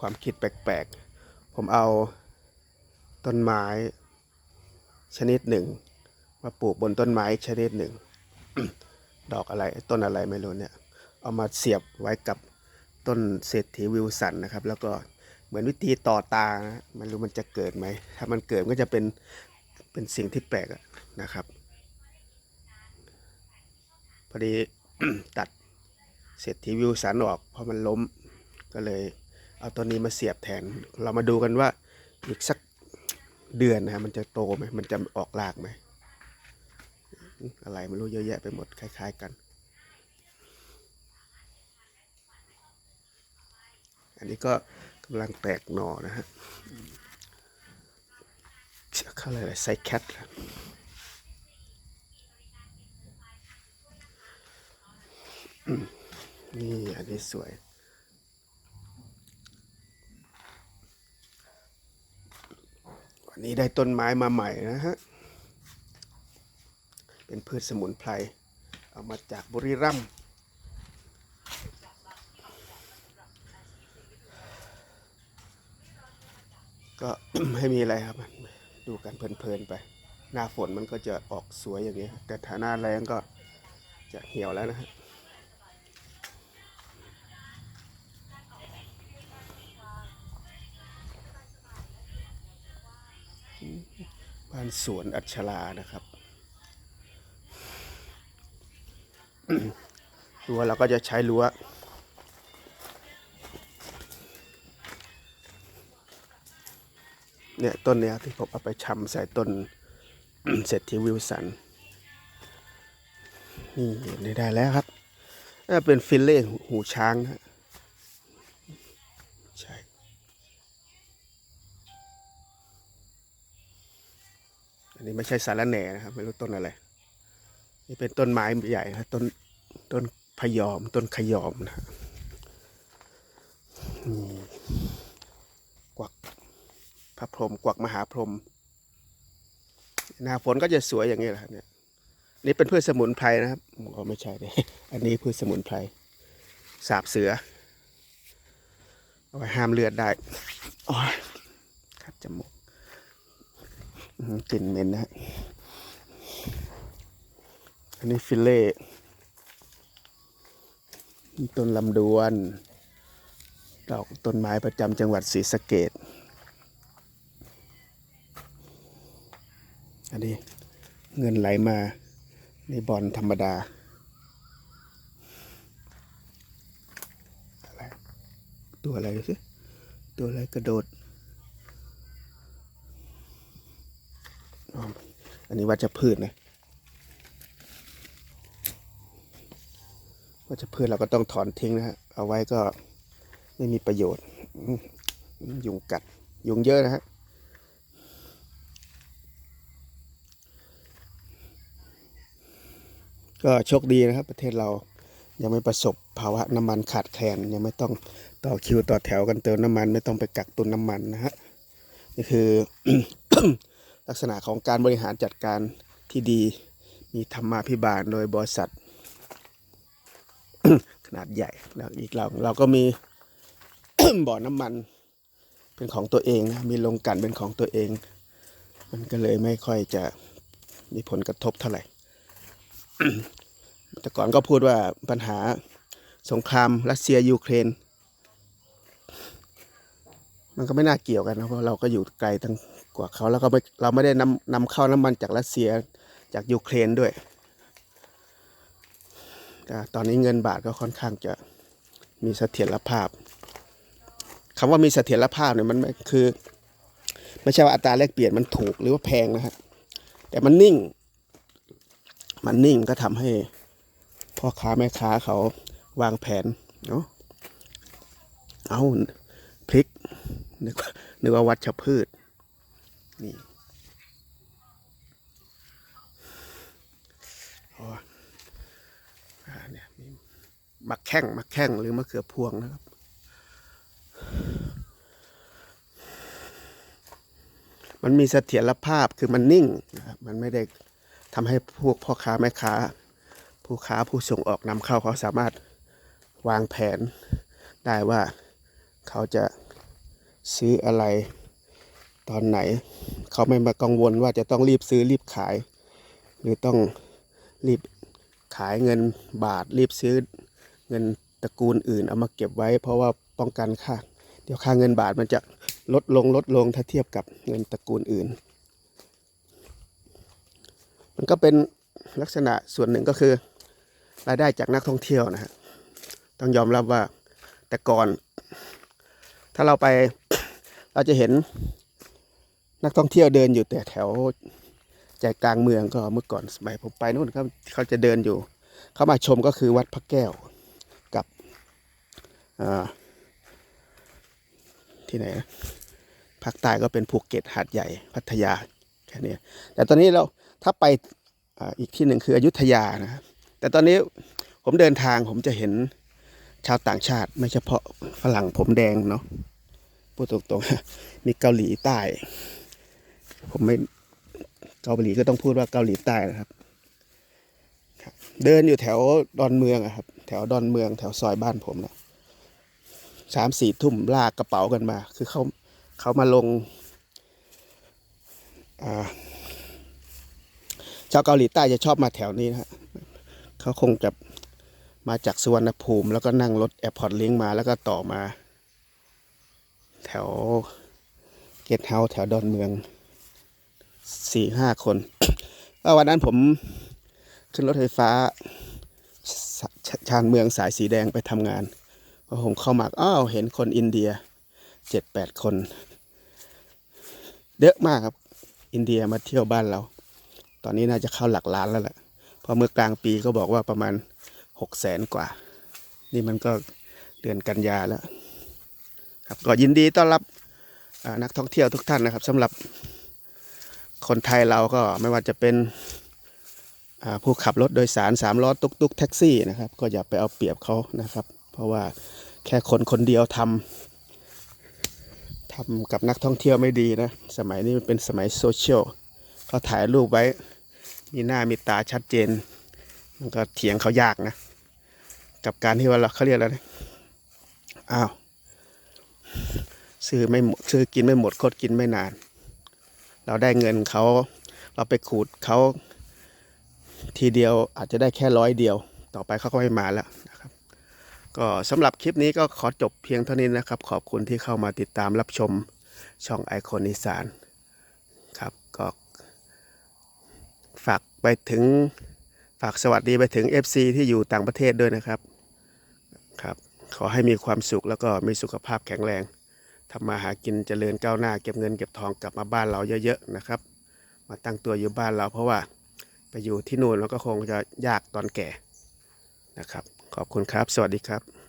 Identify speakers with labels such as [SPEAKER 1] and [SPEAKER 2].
[SPEAKER 1] ความคิดแปลกๆ ผมเอาต้นไม้ชนิดหนึ่ง มาปลูกบนต้นไม้ชนิดหนึ่ง ดอกอะไรต้นอะไรไม่รู้เนี่ย เอามาเสียบไว้กับต้นเศรษฐีวิลสันนะครับ แล้วก็เหมือนวิธีต่อตานะไมันรู้มันจะเกิดไหม ถ้ามันเกิดก็จะเป็นเป็นสิ่งที่แปลกนะครับ พอดีตัดเศรษฐีวิลสันออกเพราะมันล้มก็เลย เอาตัวนี้มาเสียบแทน เรามาดูกันว่าอีกสักเดือนนะมันจะโตไหมมันจะออกรากไหมอะไรไม่รู้เยอะแยะไปหมดคล้าย ๆ กัน อันนี้ก็กำลังแตกหน่อนะฮะเชื่อเขาเลยกอะไรไซแคทครับอืมนี่อันนี้สวย นนี้ได้ต้นไม้มาใหม่นะฮะ เป็นพืชสมุนไพร เอามาจากบุรีรัมย์ก็ไม่มีอะไรครับ ดูกันเพลินๆไป หน้าฝนมันก็จะออกสวยอย่างนี้ แต่ถ้าหน้าแรงก็จะเหี่ยวแล้วนะฮะ บ้านสวนอัชรานะครับ รั้วเราก็จะใช้รั้วเนี่ยต้นเนี้ยที่ผมเอาไปชำใส่ต้นเศรษฐีวิลสันนี่นี่ได้แล้วครับน่าเป็นฟิลเล่หูช้างนะฮะใช่ อันนี้ไม่ใช่สารแหน่นะครับ ไม่รู้ต้นอะไร นี่เป็นต้นไม้ใหญ่ครับต้นต้นพยอม ต้นขยอมนะฮะอืมกวักพระพรหมกวักมหาพรหมหน้าฝนก็จะสวยอย่างนี้แหละเนี่ยนี่เป็นพืชสมุนไพรนะครับอ๋อไม่ใช่เลยอันนี้พืชสมุนไพรสาบเสือเอาไว้ห้ามเลือดได้โอ้ยคัดจมูก กลิ่นเหม็นนะฮะอันนี้ฟิลเล่นี่ต้นลำดวนดอกต้นไม้ประจำจังหวัดศรีสะเกดอันนี้เงินไหลมาในบอลธรรมดาอะไรตัวอะไรดูสิตัวอะไรกระโดด อันนี้วัชพืชนะวัชพืชเราก็ต้องถอนทิ้งนะฮะเอาไว้ก็ไม่มีประโยชน์ ยุงกัด ยุงเยอะนะฮะก็โชคดีนะครับ ประเทศเรายังไม่ประสบภาวะน้ำมันขาดแคลนยังไม่ต้องต่อคิวต่อแถวกันเติมน้ำมัน ไม่ต้องไปกักตุนน้ำมันนะฮะนี่คือ ลักษณะของการบริหารจัดการที่ดี มีธรรมาภิบาลโดยบริษัท ขนาดใหญ่แล้วอีกเราเราก็มี บ่อน้ำมันเป็นของตัวเองนะมีโรงกลั่นเป็นของตัวเอง มันก็เลยไม่ค่อยจะมีผลกระทบเท่าไหร่ แต่ก่อนก็พูดว่าปัญหาสงครามรัสเซียยูเครน มันก็ไม่น่าเกี่ยวกันนะเพราะเราก็อยู่ไกลตั้ง กว่าเขาแล้วก็ไม่เราไม่ได้นำนำเข้าน้ำมันจากรัสเซียจากยูเครนด้วยตอนนี้เงินบาทก็ค่อนข้างจะมีเสถียรภาพคำว่ามีเสถียรภาพเนี่ยมันไม่คือไม่ใช่ว่าอัตราแลกเปลี่ยนมันถูกหรือว่าแพงนะฮะแต่มันนิ่ง มันนิ่งก็ทำให้พ่อค้าแม่ค้าเขาวางแผนเนาะเอาพริกนึกว่านึกว่าวัชพืช นี่อ๋อเนี่ยมีมักแข้งมักแข้งหรือมะเขือพวงนะครับ มันมีเสถียรภาพคือมันนิ่งนะครับมันไม่ได้ทำให้พวกพ่อค้าแม่ค้า ผู้ค้าผู้ส่งออกนำเข้าเขาสามารถวางแผนได้ว่าเขาจะซื้ออะไร ตอนไหน เขาไม่มากังวลว่าจะต้องรีบซื้อรีบขาย หรือต้องรีบขายเงินบาทรีบซื้อเงินตระกูลอื่นเอามาเก็บไว้ เพราะว่าป้องกันค่า เดี๋ยวค่าเงินบาทมันจะลดลงลดลงถ้าเทียบกับเงินตระกูลอื่น มันก็เป็นลักษณะส่วนหนึ่งก็คือ รายได้จากนักท่องเที่ยวนะฮะต้องยอมรับว่าแต่ก่อน ถ้าเราไปเราจะเห็น นักท่องเที่ยวเดินอยู่แต่แถวใจกลางเมืองก็เมื่อก่อนสมัยผมไปนู่นเขาเขาจะเดินอยู่ เขามาชมก็คือวัดพระแก้วกับที่ไหนนะภาคใต้ก็เป็นภูเก็ตหาดใหญ่พัทยาแค่นี้แต่ตอนนี้เราถ้าไปออีกที่หนึ่งคืออยุธยานะครับแต่ตอนนี้ผมเดินทางผมจะเห็นชาวต่างชาติ ไม่เฉพาะฝรั่งผมแดงเนาะพูดตรงๆมีเกาหลีใต้ ผมไม่เกาหลีก็ต้องพูดว่าเกาหลีใต้นะครับ เดินอยู่แถวดอนเมืองครับ แถวดอนเมือง แถวซอยบ้านผมนะสามสี่ทุ่มลากกระเป๋ากันมา คือเขาเขามาลงาชาวเกาหลีใต้จะชอบมาแถวนี้นะฮะเขาคงจะมาจากสุวรรณภูมิ แล้วก็นั่งรถแอร์พอร์ตลิงมาแล้วก็ต่อมา แถวเกตเฮาส์แถวดอนเมือง สี่ห้าคนก็วันนั้นผมขึ้นรถไฟฟ้าชชานเมืองสายสีแดงไปทำงานพอผมเข้ามาอ้าวเห็นคนอินเดียเจ็ดแปดคน เยอะมากครับ อินเดียมาเที่ยวบ้านเรา ตอนนี้น่าจะเข้าหลักล้านแล้วแหละเพอเมื่อกลางปีก็บอกว่าประมาณหกแสนกว่า นี่มันก็เดือนกันยาแล้ว ครับก็ยินดีต้อนรับนักท่องเที่ยวทุกท่านนะครับสำหรับ คนไทยเราก็ไม่ว่าจะเป็นผู้ขับรถโดยสารสามล้อตุกตุกแท็กซี่นะครับก็อย่าไปเอาเปรียบเขานะครับ เพราะว่าแค่คนคนเดียวทำทำกับนักท่องเที่ยวไม่ดีนะ สมัยนี้มันเป็นสมัยโซเชียลเขาถ่ายรูปไว้ มีหน้ามีตาชัดเจน มันก็เถียงเขายากนะ กับการที่ว่าเราเขาเรียกอะไรนะอ้าวซื้อไม่หมดซื้อกินไม่หมดคดกินไม่นาน เราได้เงินเขาเราไปขูดเขาทีเดียวอาจจะได้แค่ร้อยเดียว ต่อไปเขาก็ไม่มาแล้วนะครับ ก็สำหรับคลิปนี้ก็ขอจบเพียงเท่านี้นะครับ ขอบคุณที่เข้ามาติดตามรับชมช่องไอคอนอีสานครับก็ฝากไปถึงฝากสวัสดีไปถึง FC ที่อยู่ต่างประเทศด้วยนะครับครับ ขอให้มีความสุขแล้วก็มีสุขภาพแข็งแรง ทำมาหากินเจริญก้าวหน้าเก็บเงินเก็บทองกลับมาบ้านเราเยอะๆนะครับ มาตั้งตัวอยู่บ้านเราเพราะว่าไปอยู่ที่นู่นแล้วก็คงจะยากตอนแก่นะครับ ขอบคุณครับ สวัสดีครับ